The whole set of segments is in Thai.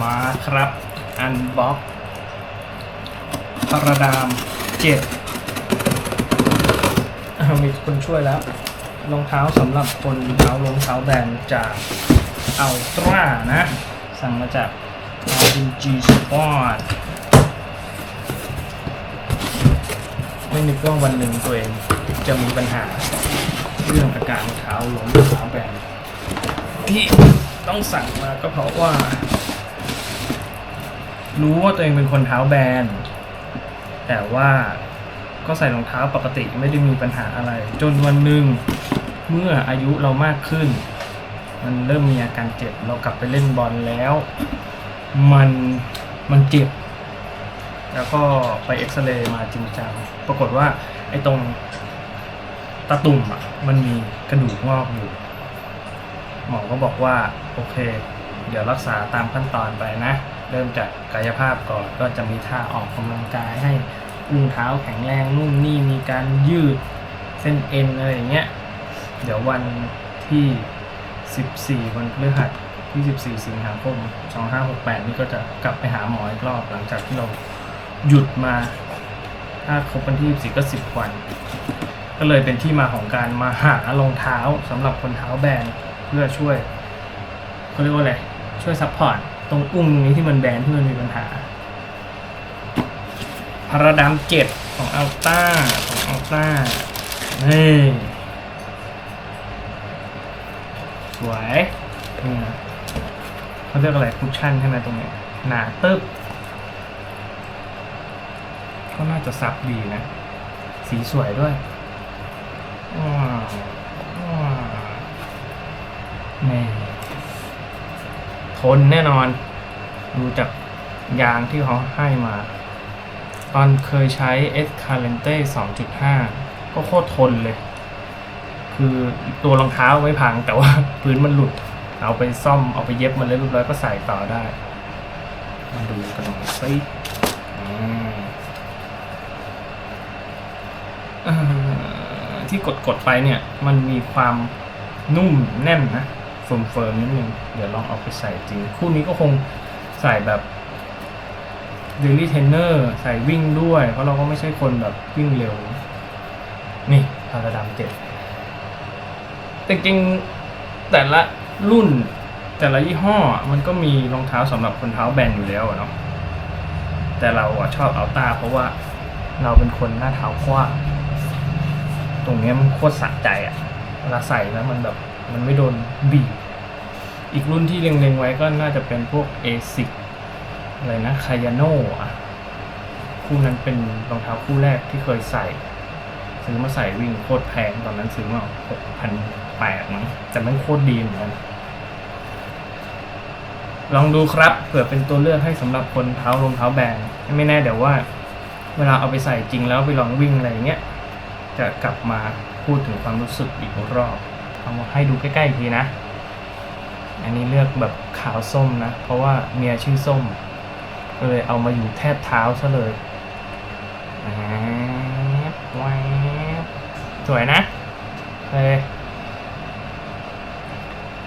มาครับ อันบ็อกพราดามเจ็ดมีคนช่วยแล้วรองเท้าสำหรับคนเท้ารองเท้าแบนจากอัลตร้านะ สั่งมาจาก RNG Sport ไม่นึกว่าวันหนึ่งตัวเองจะมีปัญหา เรื่องอาการเท้าล้มเท้าแบนที่ต้องสั่งมาก็เพราะว่า รู้ว่าตัวเองเป็นคนเท้าแบน แต่ว่าก็ใส่รองเท้าปกติไม่ได้มีปัญหาอะไร จนวันหนึ่งเมื่ออายุเรามากขึ้น มันเริ่มมีอาการเจ็บเรากลับไปเล่นบอลแล้ว มันมันเจ็บ แล้วก็ไปเอ็กซเรย์มาจริงจังปรากฏว่าไอ้ตรงตะตุ่มอะมันมีกระดูกงอกอยู่ หมอก็บอกว่า โอเค เดี๋ยวรักษาตามขั้นตอนไปนะ เริ่มจากกายภาพก่อนก็จะมีท่าออกกำลังกายให้อุ้งเท้าแข็งแรงนุ่มนี่มีการยืดเส้นเอ็นอะไรอย่างเงี้ยเดี๋ยววันที่ 14 วันพฤหัสที่ 14 สิงหาคม 2568 นี่ก็จะกลับไปหาหมออีกรอบหลังจากที่เราหยุดมา ถ้าครบวันที่ 14 ก็ 10 วัน ก็เลยเป็นที่มาของการมาหารองเท้าสำหรับคนเท้าแบนเพื่อช่วยเขาเรียกว่าอะไร ช่วยซัพพอร์ต ตรงอุ้งนี้ที่มันแบนที่มันมีปัญหาพาราดามเจ็ดของอัลต้าของอัลต้านี่สวยนี่นะเขาเรียกอะไรคุชชั่นใช่ไหมตรงนี้หนาตึ๊บก็น่าจะซับดีนะ สีสวยด้วยว้าวว้าวนี่ ทนแน่นอน ดูจากยางที่เขาให้มา ตอนเคยใช้ S Calente 2.5 ก็โคตรทนเลย คือตัวรองเท้าไม่พังแต่ว่าพื้นมันหลุด เอาไปซ่อมเอาไปเย็บมันเรียบร้อยก็ใส่ต่อได้ มาดูกันหน่อยสิอืมที่กดกดๆไปเนี่ย มันมีความนุ่มแน่นนะ เฟิร์มๆนิดนึงเดี๋ยวลองเอาไปใส่จริง คู่นี้ก็คงใส่แบบเดลี่เทนเนอร์ใส่วิ่งด้วย เพราะเราก็ไม่ใช่คนแบบวิ่งเร็ว นี่พาราดามเจ็ดแต่จริงแต่ละรุ่นแต่ละยี่ห้อมันก็มีรองเท้าสำหรับคนเท้าแบนอยู่แล้วอะเนาะแต่เราอะชอบอัลต้าเพราะว่าเราเป็นคนหน้าเท้ากว้างตรงนี้มันโคตรสะใจอะเวลาใส่แล้วมันแบบ มันไม่โดนบีบ อีกรุ่นที่เล็งๆไว้ก็น่าจะเป็นพวก ASIC อะไรนะคายาโน่อะคู่นั้นเป็นรองเท้าคู่แรกที่เคยใส่ ซื้อมาใส่วิ่งโคตรแพง ตอนนั้นซื้อมาหกพันแปดมั้งแต่มันโคตรดีเหมือนกันลองดูครับเผื่อเป็นตัวเลือกให้สำหรับคนเท้ารองเท้าแบนไม่แน่เดี๋ยวว่า เวลาเอาไปใส่จริงแล้วไปลองวิ่งอะไรอย่างเงี้ยจะกลับมาพูดถึงความรู้สึกอีกรอบ เอามาให้ดูใกล้ๆอีกทีนะ อันนี้เลือกแบบขาวส้มนะ เพราะว่าเมียชื่อส้ม ก็เลยเอามาอยู่แทบเท้าซะเลยสวยนะเลย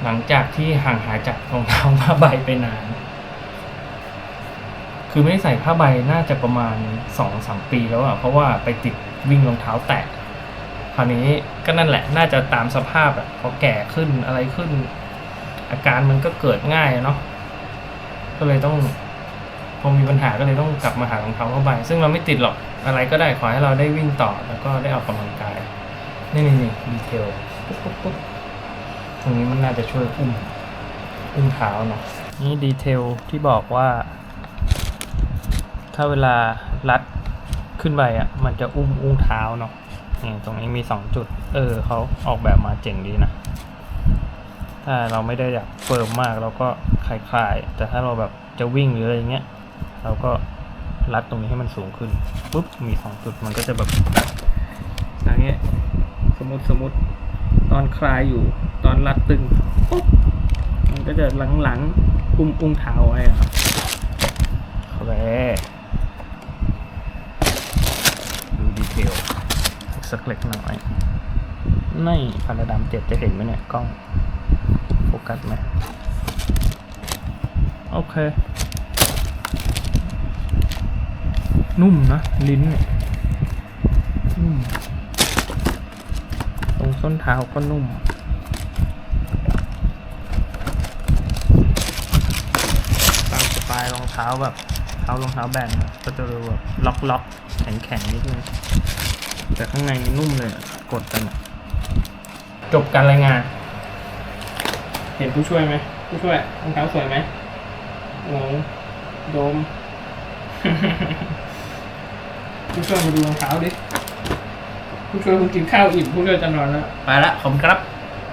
หลังจากที่ห่างหายจากรองเท้าผ้าใบไปนาน คือไม่ได้ใส่ผ้าใบน่าจะประมาณสองสามปีแล้วอะเพราะว่าไปติดวิ่งรองเท้าแตะ คราวนี้ก็นั่นแหละน่าจะตามสภาพอะพอแก่ขึ้นอะไรขึ้น อาการมันก็เกิดง่ายเนาะก็เลยต้องพอมีปัญหาก็เลยต้องกลับมาหารองเท้าผ้าใบซึ่งเราไม่ติดหรอกอะไรก็ได้ขอให้เราได้วิ่งต่อแล้วก็ได้ออกกำลังกาย นี่นี่นี่ดีเทลปุ๊บปุ๊บปุ๊บตรงนี้มันน่าจะช่วยอุ้มอุ้มเท้าเนาะนี่ดีเทลที่บอกว่า ถ้าเวลารัดขึ้นไปอะ มันจะอุ้มอุ้งเท้าเนาะ นี่ตรงนี้มีสองจุด เออเขาออกแบบมาเจ๋งดีนะ ถ้าเราไม่ได้อยากเฟิร์มมากเราก็คลายๆ แต่ถ้าเราแบบจะวิ่งหรืออะไรเงี้ย เราก็รัดตรงนี้ให้มันสูงขึ้นปุ๊บมีสองจุดมันก็จะแบบอย่างเงี้ยสมมติสมมติตอนคลายอยู่ตอนรัดตึงปุ๊บมันก็จะหลังๆอุ้มอุ้งเท้าไว้ครับเข้าไปดูดีเทลสัก เล็กน้อยนี่พาราดามเจ็ดจะเห็นไหมเนี่ย กล้องโฟกัสไหมโอเค นุ่มนะ ลิ้นเนี่ยนุ่มตรงส้นเท้าก็นุ่มตามสไตล์รองเท้าแบบเท้ารองเท้าแบนก็จะดูแบบล็อกล็อกแข็งแข็งๆนิดนึง แต่ข้างในนี่นุ่มเลยอะกดกันอะจบการรายงาน เห็นผู้ช่วยไหมผู้ช่วยรองเท้าสวยไหมโอ้โดม ผู้ช่วยมาดูรองเท้าดิผู้ช่วยคุณกินข้าวอิ่มผู้ช่วยจะนอนแล้วไปละขอบคุณครับ